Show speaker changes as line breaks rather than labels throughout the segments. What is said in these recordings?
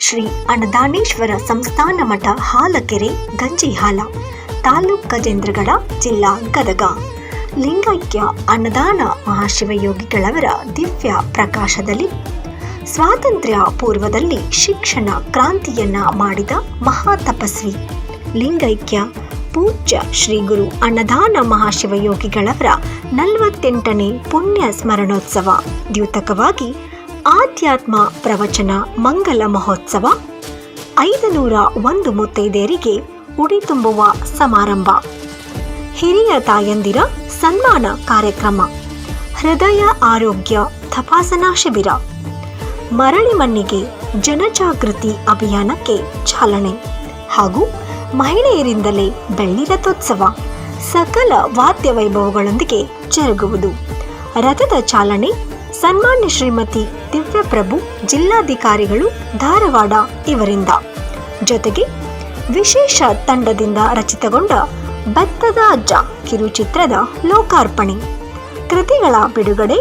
ಶ್ರೀ ಅನ್ನದಾನೇಶ್ವರ ಸಂಸ್ಥಾನ ಮಠ ಹಾಲಕೆರೆ ಗಂಜಿಹಾಲ ತಾಲೂಕ್ ಗಜೇಂದ್ರಗಡ, ಜಿಲ್ಲಾ ಗದಗ. ಲಿಂಗೈಕ್ಯ ಅನ್ನದಾನ ಮಹಾಶಿವಯೋಗಿಗಳವರ ದಿವ್ಯ ಪ್ರಕಾಶದಲ್ಲಿ ಸ್ವಾತಂತ್ರ್ಯ ಪೂರ್ವದಲ್ಲಿ ಶಿಕ್ಷಣ ಕ್ರಾಂತಿಯನ್ನ ಮಾಡಿದ ಮಹಾತಪಸ್ವಿ. ಲಿಂಗೈಕ್ಯ ಪೂಜ್ಯ ಶ್ರೀ ಗುರು ಅನ್ನದಾನ ಮಹಾಶಿವಯೋಗಿಗಳವರ ನಲವತ್ತೆಂಟನೇ ಪುಣ್ಯ ಸ್ಮರಣೋತ್ಸವ ದ್ಯೂತಕವಾಗಿ ಆಧ್ಯಾತ್ಮ ಪ್ರವಚನ ಮಂಗಲ ಮಹೋತ್ಸವ, ಐದನೂರ ಒಂದು ಮುತ್ತೈದೆಯರಿಗೆ ಉಡಿ ತುಂಬುವ ಸಮಾರಂಭ. ಹಿರಿಯ ತಾಯಂದಿರ ಸನ್ಮಾನ ಕಾರ್ಯಕ್ರಮ, ಹೃದಯ ಆರೋಗ್ಯ ತಪಾಸಣಾ ಶಿಬಿರ, ಮರಳಿ ಮಣ್ಣಿಗೆ ಜನಜಾಗೃತಿ ಅಭಿಯಾನಕ್ಕೆ ಚಾಲನೆ ಹಾಗೂ ಮಹಿಳೆಯರಿಂದಲೇ ಬೆಳ್ಳಿ ರಥೋತ್ಸವ ಸಕಲ ವಾದ್ಯ ವೈಭವಗಳೊಂದಿಗೆ ಜರುಗುವುದು. ರಥದ ಚಾಲನೆ ಸನ್ಮಾನ್ಯ ಶ್ರೀಮತಿ ದಿವ್ಯಪ್ರಭು ಜಿಲ್ಲಾಧಿಕಾರಿಗಳು ಧಾರವಾಡ ಇವರಿಂದ. ಜೊತೆಗೆ ವಿಶೇಷ ತಂಡದಿಂದ ರಚಿತಗೊಂಡ ಭತ್ತದ ಅಜ್ಜ ಕಿರುಚಿತ್ರದ ಲೋಕಾರ್ಪಣೆ. ಕೃತಿಗಳ ಬಿಡುಗಡೆ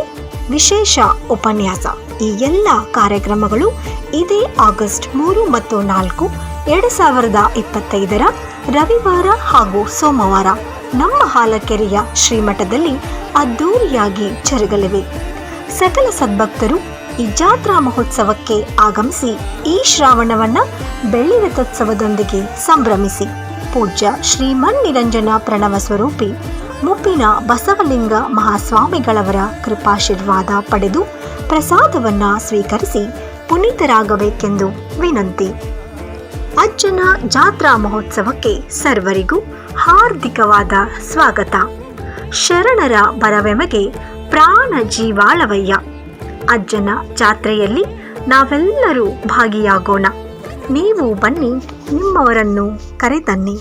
ವಿಶೇಷ ಉಪನ್ಯಾಸ. ಈ ಎಲ್ಲ ಕಾರ್ಯಕ್ರಮಗಳು ಇದೇ ಆಗಸ್ಟ್ ಮೂರು ಮತ್ತು ನಾಲ್ಕು ಎರಡು ಸಾವಿರದ ಇಪ್ಪತ್ತೈದರ ರವಿವಾರ ಹಾಗೂ ಸೋಮವಾರ ನಮ್ಮ ಹಾಲಕೆರೆಯ ಶ್ರೀಮಠದಲ್ಲಿ ಅದ್ದೂರಿಯಾಗಿ ಜರುಗಲಿವೆ. ಸಕಲ ಸದ್ಭಕ್ತರು ಈ ಜಾತ್ರಾ ಮಹೋತ್ಸವಕ್ಕೆ ಆಗಮಿಸಿ ಈ ಶ್ರಾವಣವನ್ನ ಬೆಳ್ಳಿ ರಥೋತ್ಸವದೊಂದಿಗೆ ಸಂಭ್ರಮಿಸಿ. ಪೂಜ್ಯ ಶ್ರೀಮನ್ ನಿರಂಜನ ಪ್ರಣವ ಸ್ವರೂಪಿ ಮುಪ್ಪಿನ ಬಸವಲಿಂಗ ಮಹಾಸ್ವಾಮಿಗಳವರ ಕೃಪಾಶೀರ್ವಾದ ಪಡೆದು ಪ್ರಸಾದವನ್ನ ಸ್ವೀಕರಿಸಿ ಪುನೀತರಾಗಬೇಕೆಂದು ವಿನಂತಿ. ಅಜ್ಜನ ಜಾತ್ರಾ ಮಹೋತ್ಸವಕ್ಕೆ ಸರ್ವರಿಗೂ ಹಾರ್ದಿಕವಾದ ಸ್ವಾಗತ. ಶರಣರ ಬರವೆಮಗೆ ಪ್ರಾಣ ಜೀವಾಳವಯ್ಯ. ಅಜ್ಜನ ಜಾತ್ರೆಯಲ್ಲಿ ನಾವೆಲ್ಲರೂ ಭಾಗಿಯಾಗೋಣ. ನೀವು ಬನ್ನಿ ನಿಮ್ಮವರನ್ನು ಕರೆತನ್ನಿ.